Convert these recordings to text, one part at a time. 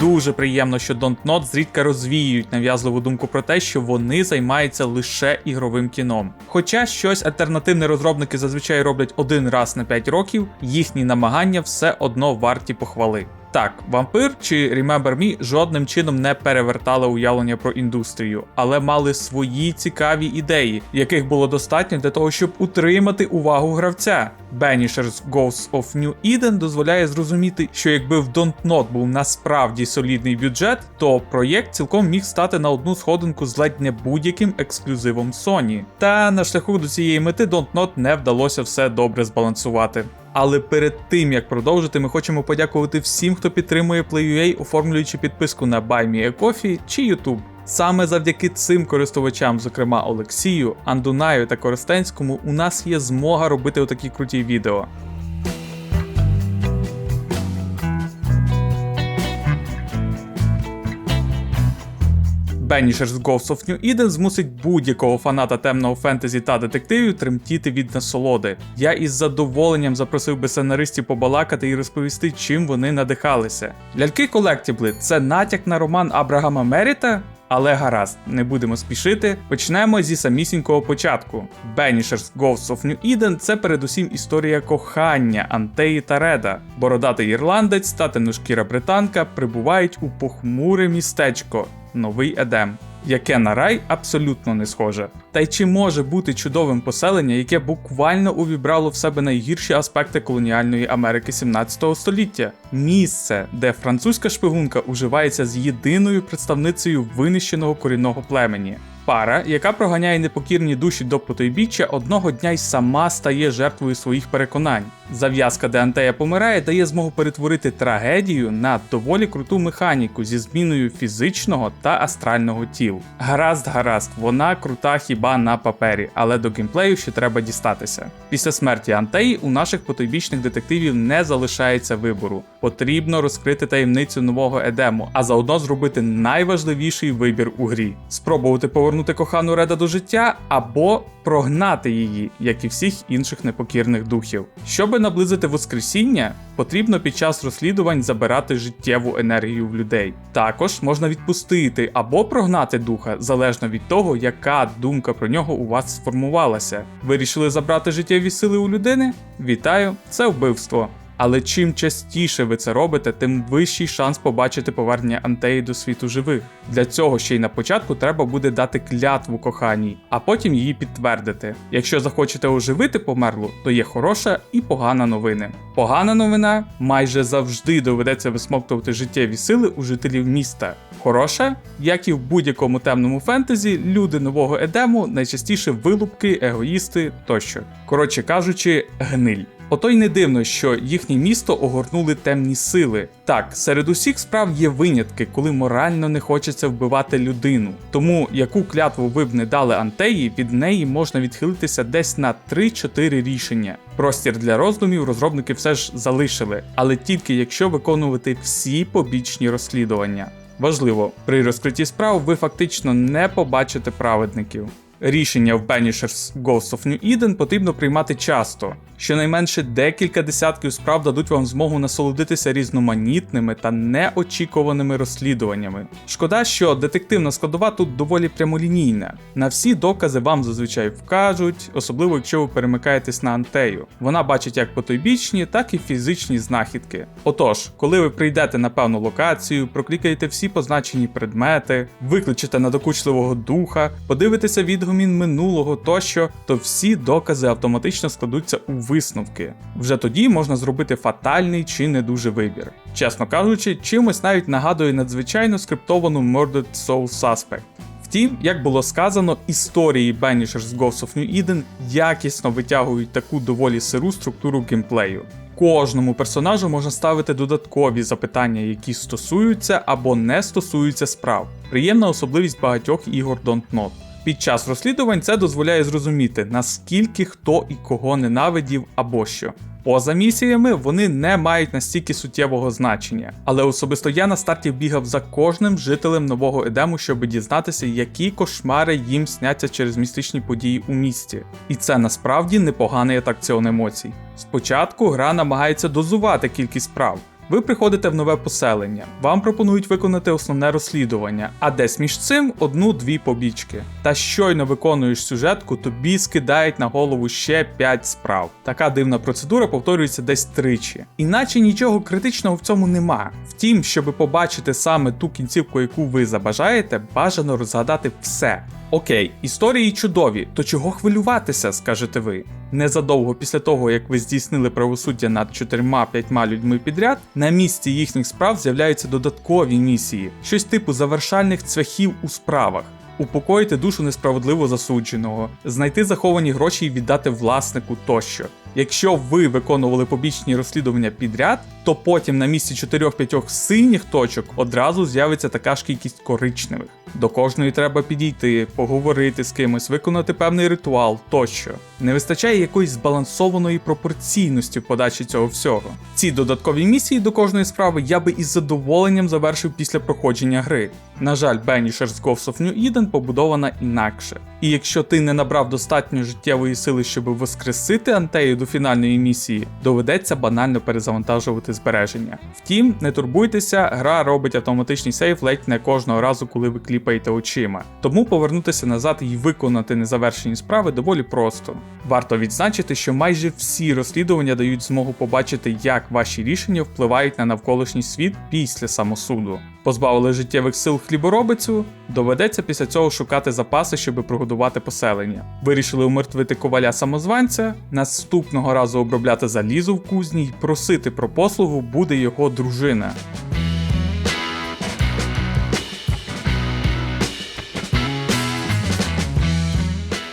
дуже приємно, що Dontnod зрідка розвіюють нав'язливу думку про те, що вони займаються лише ігровим кіном. Хоча щось альтернативне розробники зазвичай роблять один раз на 5 років, їхні намагання все одно варті похвали. Так, вампир чи Remember Me жодним чином не перевертали уявлення про індустрію, але мали свої цікаві ідеї, яких було достатньо для того, щоб утримати увагу гравця. Banishers Ghosts of New Eden дозволяє зрозуміти, що якби в Don't Not був насправді солідний бюджет, то проєкт цілком міг стати на одну сходинку з ледь не будь-яким ексклюзивом Sony. Та на шляху до цієї мети Don't Not не вдалося все добре збалансувати. Але перед тим як продовжити, ми хочемо подякувати всім, хто підтримує PlayUA, оформлюючи підписку на BuyMeACoffee чи YouTube. Саме завдяки цим користувачам, зокрема Олексію, Андунаю та Коростенському, у нас є змога робити отакі круті відео. Banishers Ghosts of New Eden змусить будь-якого фаната темного фентезі та детективів тремтіти від насолоди. Я із задоволенням запросив би сценаристів побалакати і розповісти, чим вони надихалися. Ляльки колектібли це натяк на роман Абрагама Меріта. Але гаразд, не будемо спішити. Почнемо зі самісінького початку. Banishers Ghosts of New Eden це передусім історія кохання Антеї та Реда. Бородатий ірландець та темношкіра британка прибувають у похмуре містечко Новий Едем. Яке на рай абсолютно не схоже. Та й чи може бути чудовим поселення, яке буквально увібрало в себе найгірші аспекти колоніальної Америки 17 століття? Місце, де французька шпигунка уживається з єдиною представницею винищеного корінного племені. Пара, яка проганяє непокірні душі до потойбіччя, одного дня й сама стає жертвою своїх переконань. Зав'язка, де Антея помирає, дає змогу перетворити трагедію на доволі круту механіку зі зміною фізичного та астрального тіл. Гаразд, гаразд, вона крута хіба на папері, але до геймплею ще треба дістатися. Після смерті Антеї у наших потойбічних детективів не залишається вибору. Потрібно розкрити таємницю нового Едему, а заодно зробити найважливіший вибір у грі: спробувати повернути кохану Реда до життя або прогнати її, як і всіх інших непокірних духів. Щоби наблизити Воскресіння, потрібно під час розслідувань забирати життєву енергію в людей. Також можна відпустити або прогнати духа, залежно від того, яка думка про нього у вас сформувалася. Вирішили забрати життєві сили у людини? Вітаю, це вбивство. Але чим частіше ви це робите, тим вищий шанс побачити повернення Антеї до світу живих. Для цього ще й на початку треба буде дати клятву коханій, а потім її підтвердити. Якщо захочете оживити померлу, то є хороша і погана новини. Погана новина майже завжди доведеться висмоктувати життєві сили у жителів міста. Хороша, як і в будь-якому темному фентезі, люди нового Едему найчастіше вилупки, егоїсти тощо. Коротше кажучи, гниль. Ото й не дивно, що їхнє місто огорнули темні сили. Так, серед усіх справ є винятки, коли морально не хочеться вбивати людину. Тому яку клятву ви б не дали Антеї, від неї можна відхилитися десь на 3-4 рішення. Простір для роздумів розробники все ж залишили, але тільки якщо виконувати всі побічні розслідування. Важливо, при розкритті справ ви фактично не побачите праведників. Рішення в Banishers Ghost of New Eden потрібно приймати часто. Щонайменше декілька десятків справ дадуть вам змогу насолодитися різноманітними та неочікуваними розслідуваннями. Шкода, що детективна складова тут доволі прямолінійна. На всі докази вам зазвичай вкажуть, особливо якщо ви перемикаєтесь на антею. Вона бачить як потойбічні, так і фізичні знахідки. Отож, коли ви прийдете на певну локацію, проклікаєте всі позначені предмети, викличете надокучливого духа, подивитеся відгумін минулого тощо, то всі докази автоматично складуться у висновки. Вже тоді можна зробити фатальний чи не дуже вибір. Чесно кажучи, чимось навіть нагадує надзвичайно скриптовану Murdered Soul Suspect. Втім, як було сказано, історії Banishers Ghosts of New Eden якісно витягують таку доволі сиру структуру геймплею. Кожному персонажу можна ставити додаткові запитання, які стосуються або не стосуються справ. Приємна особливість багатьох ігор Don't Not. Під час розслідувань це дозволяє зрозуміти, наскільки хто і кого ненавидів або що. Поза місіями вони не мають настільки суттєвого значення, але особисто я на старті бігав за кожним жителем нового Едему, щоб дізнатися, які кошмари їм сняться через містичні події у місті. І це насправді непоганий атракціон емоцій. Спочатку гра намагається дозувати кількість справ. Ви приходите в нове поселення, вам пропонують виконати основне розслідування, а десь між цим одну-дві побічки. Та щойно виконуєш сюжетку, тобі скидають на голову ще 5 справ. Така дивна процедура повторюється десь тричі. Іначе нічого критичного в цьому нема. Втім, щоб побачити саме ту кінцівку, яку ви забажаєте, бажано розгадати все. Окей, історії чудові, то чого хвилюватися, скажете ви? Незадовго після того, як ви здійснили правосуддя над чотирма-п'ятьма людьми підряд, на місці їхніх справ з'являються додаткові місії, щось типу завершальних цвяхів у справах. Упокоїти душу несправедливо засудженого, знайти заховані гроші і віддати власнику тощо. Якщо ви виконували побічні розслідування підряд, то потім на місці 4-5 синіх точок одразу з'явиться така ж кількість коричневих. До кожної треба підійти, поговорити з кимось, виконати певний ритуал тощо. Не вистачає якоїсь збалансованої пропорційності в подачі цього всього. Ці додаткові місії до кожної справи я би із задоволенням завершив після проходження гри. На жаль, Banishers Ghosts of New Eden побудована інакше. І якщо ти не набрав достатньо життєвої сили, щоб воскресити Антею до фінальної місії, доведеться банально перезавантажувати збереження. Втім, не турбуйтеся, гра робить автоматичний сейв ледь не кожного разу, коли ви кліпаєте очима. Тому повернутися назад і виконати незавершені справи доволі просто. Варто відзначити, що майже всі розслідування дають змогу побачити, як ваші рішення впливають на навколишній світ після самосуду. Позбавили життєвих сил хліборобицю, доведеться після цього шукати запаси, щоб прогодувати поселення. Вирішили умертвити коваля самозванця, наступного разу обробляти залізо в кузні й просити про послугу буде його дружина.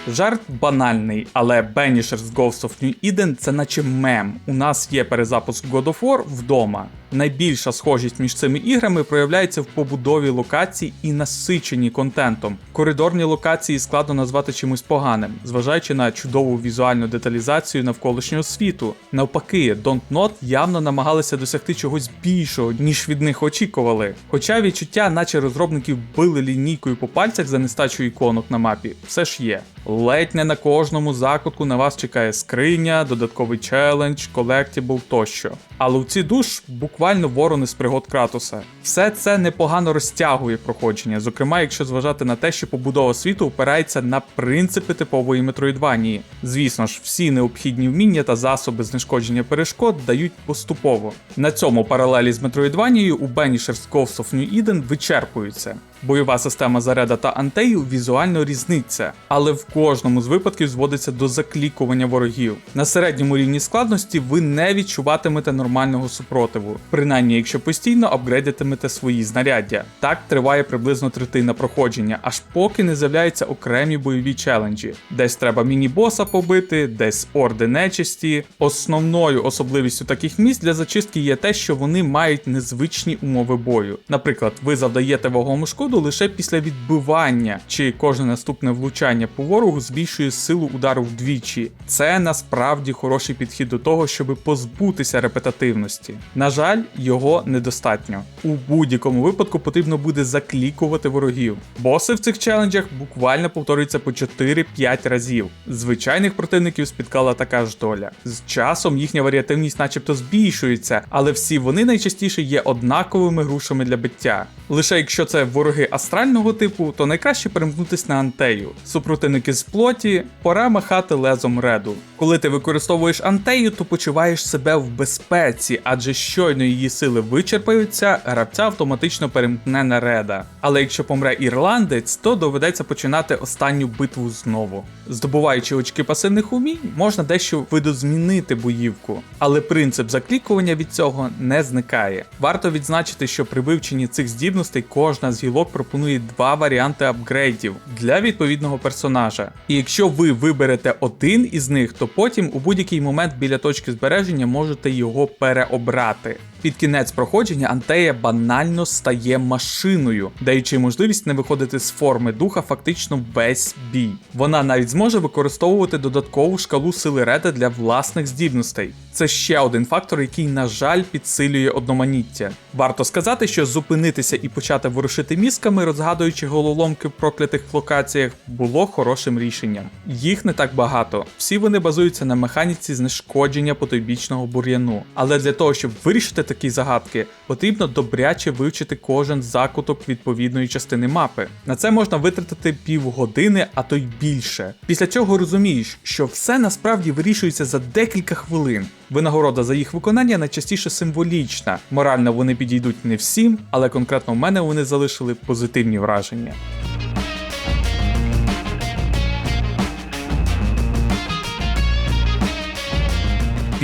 Жарт банальний, але Banishers Ghosts of New Eden це наче мем. У нас є перезапуск God of War вдома. Найбільша схожість між цими іграми проявляється в побудові локацій і насиченні контентом. Коридорні локації складно назвати чимось поганим, зважаючи на чудову візуальну деталізацію навколишнього світу. Навпаки, Don't Not явно намагалися досягти чогось більшого, ніж від них очікували. Хоча відчуття, наче розробників били лінійкою по пальцях за нестачу іконок на мапі, все ж є. Ледь не на кожному закутку на вас чекає скриня, додатковий челендж, колектібл тощо. Але у ці душ буквально ворони з пригод Кратуса. Все це непогано розтягує проходження, зокрема, якщо зважати на те, що побудова світу опирається на принципи типової метроїдванії. Звісно ж, всі необхідні вміння та засоби знешкодження перешкод дають поступово. На цьому паралелі з метроїдванією у Banishers Ghost of New Eden вичерпуються. Бойова система Зареда та Антею візуально різниця, але в кожному з випадків зводиться до заклікування ворогів. На середньому рівні складності ви не відчуватимете нормального супротиву, принаймні якщо постійно апгрейдитимете свої знаряддя. Так триває приблизно третина проходження, аж поки не з'являються окремі бойові челенджі. Десь треба міні-боса побити, десь орди нечисті. Основною особливістю таких місць для зачистки є те, що вони мають незвичні умови бою. Наприклад, ви завдаєте вагому шкоду лише після відбивання, чи кожне наступне влучання по ворогу збільшує силу удару вдвічі. Це насправді хороший підхід до того, щоб позбутися репетативності. На жаль, його недостатньо. У будь-якому випадку потрібно буде заклікувати ворогів. Боси в цих челенджах буквально повторюються по 4-5 разів. Звичайних противників спіткала така ж доля. З часом їхня варіативність начебто збільшується, але всі вони найчастіше є однаковими грушами для биття. Лише якщо це вороги астрального типу, то найкраще перемкнутись на антею. Супротивники з плоті, пора махати лезом реду. Коли ти використовуєш антею, то почуваєш себе в безпеці, адже щойно її сили вичерпаються, гравця автоматично перемкне на реда. Але якщо помре ірландець, то доведеться починати останню битву знову. Здобуваючи очки пасивних умінь, можна дещо видозмінити боївку, але принцип заклікування від цього не зникає. Варто відзначити, що при вивченні цих здібностей кожна з гілок пропонує два варіанти апгрейдів для відповідного персонажа. І якщо ви виберете один із них, то потім у будь-який момент біля точки збереження можете його переобрати. Під кінець проходження Антея банально стає машиною, даючи можливість не виходити з форми духа фактично весь бій. Вона навіть зможе використовувати додаткову шкалу сили Реда для власних здібностей. Це ще один фактор, який, на жаль, підсилює одноманіття. Варто сказати, що зупинитися і почати ворушити мізками, розгадуючи головоломки в проклятих локаціях, було хорошим рішенням. Їх не так багато. Всі вони базуються на механіці знешкодження потойбічного бур'яну. Але для того, щоб вирішити такі загадки, потрібно добряче вивчити кожен закуток відповідної частини мапи. На це можна витратити півгодини, а то й більше. Після цього розумієш, що все насправді вирішується за декілька хвилин. Винагорода за їх виконання найчастіше символічна. Морально вони підійдуть не всім, але конкретно в мене вони залишили позитивні враження.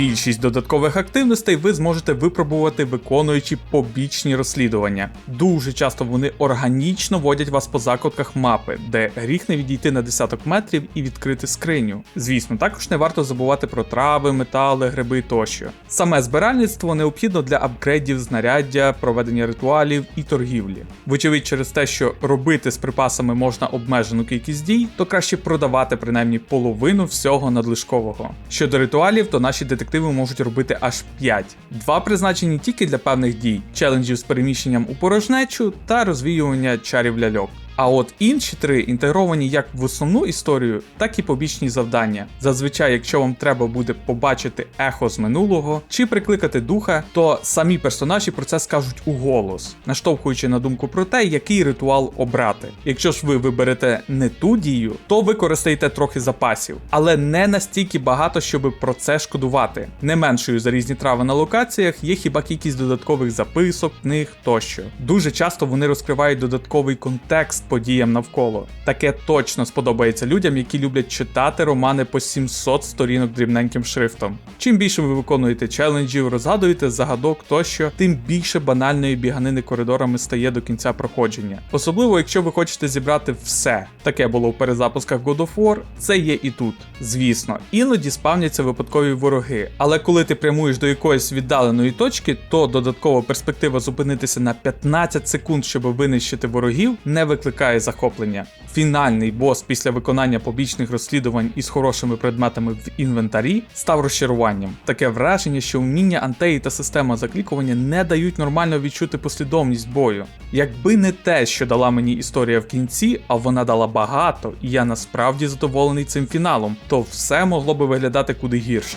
Більшість додаткових активностей ви зможете випробувати, виконуючи побічні розслідування. Дуже часто вони органічно водять вас по закутках мапи, де гріх не відійти на десяток метрів і відкрити скриню. Звісно, також не варто забувати про трави, метали, гриби тощо. Саме збиральництво необхідно для апгрейдів знаряддя, проведення ритуалів і торгівлі. Вочевидь, через те, що робити з припасами можна обмежену кількість дій, то краще продавати принаймні половину всього надлишкового. Щодо ритуалів, то наші детективи можуть робити аж 5. Два призначені тільки для певних дій: челенджів з переміщенням у порожнечу та розвіювання чарів ляльок. А от інші три інтегровані як в основну історію, так і побічні завдання. Зазвичай, якщо вам треба буде побачити ехо з минулого чи прикликати духа, то самі персонажі про це скажуть у голос, наштовхуючи на думку про те, який ритуал обрати. Якщо ж ви виберете не ту дію, то використаєте трохи запасів, але не настільки багато, щоб про це шкодувати. Не меншою за різні трави на локаціях є хіба кількість додаткових записок, книг тощо. Дуже часто вони розкривають додатковий контекст подіям навколо. Таке точно сподобається людям, які люблять читати романи по 700 сторінок дрібненьким шрифтом. Чим більше ви виконуєте челенджів, розгадуєте загадок тощо, тим більше банальної біганини коридорами стає до кінця проходження. Особливо, якщо ви хочете зібрати все. Таке було в перезапусках God of War, це є і тут. Звісно, іноді спавняться випадкові вороги, але коли ти прямуєш до якоїсь віддаленої точки, то додаткова перспектива зупинитися на 15 секунд, щоб винищити ворогів, не викликає захоплення. Фінальний бос після виконання побічних розслідувань із хорошими предметами в інвентарі став розчаруванням. Таке враження, що вміння антеї та система заклікування не дають нормально відчути послідовність бою. Якби не те, що дала мені історія в кінці, а вона дала багато, і я насправді задоволений цим фіналом, то все могло би виглядати куди гірше.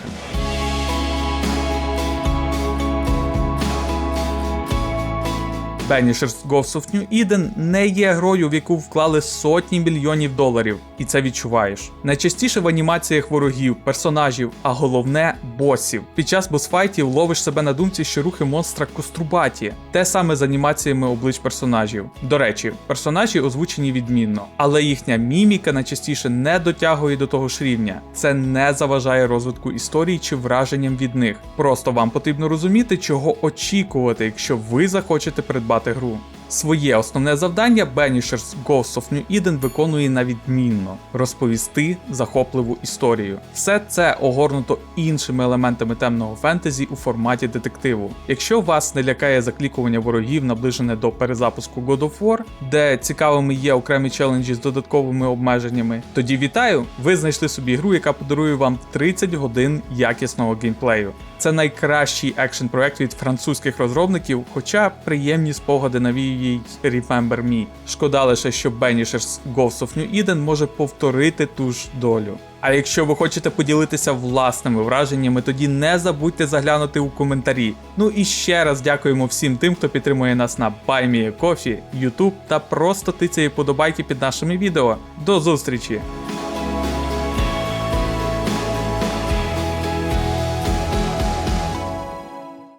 Banishers Ghosts of New Eden не є грою, в яку вклали сотні мільйонів доларів, і це відчуваєш. Найчастіше в анімаціях ворогів, персонажів, а головне босів. Під час босфайтів ловиш себе на думці, що рухи монстра кострубаті, те саме з анімаціями облич персонажів. До речі, персонажі озвучені відмінно, але їхня міміка найчастіше не дотягує до того ж рівня. Це не заважає розвитку історії чи враженням від них. Просто вам потрібно розуміти, чого очікувати, якщо ви захочете придбати гру. Своє основне завдання Banishers Ghosts of New Eden виконує на відмінно розповісти захопливу історію. Все це огорнуто іншими елементами темного фентезі у форматі детективу. Якщо вас не лякає заклікування ворогів, наближене до перезапуску God of War, де цікавими є окремі челенджі з додатковими обмеженнями, тоді вітаю! Ви знайшли собі гру, яка подарує вам 30 годин якісного геймплею. Це найкращий екшн проект від французьких розробників, хоча приємні спогади навіює й Remember Me. Шкода лише, що Banishers Ghosts of New Eden може повторити ту ж долю. А якщо ви хочете поділитися власними враженнями, тоді не забудьте заглянути у коментарі. Ну і ще раз дякуємо всім тим, хто підтримує нас на BuyMeACoffee, YouTube та просто тицяє подобайки під нашими відео. До зустрічі!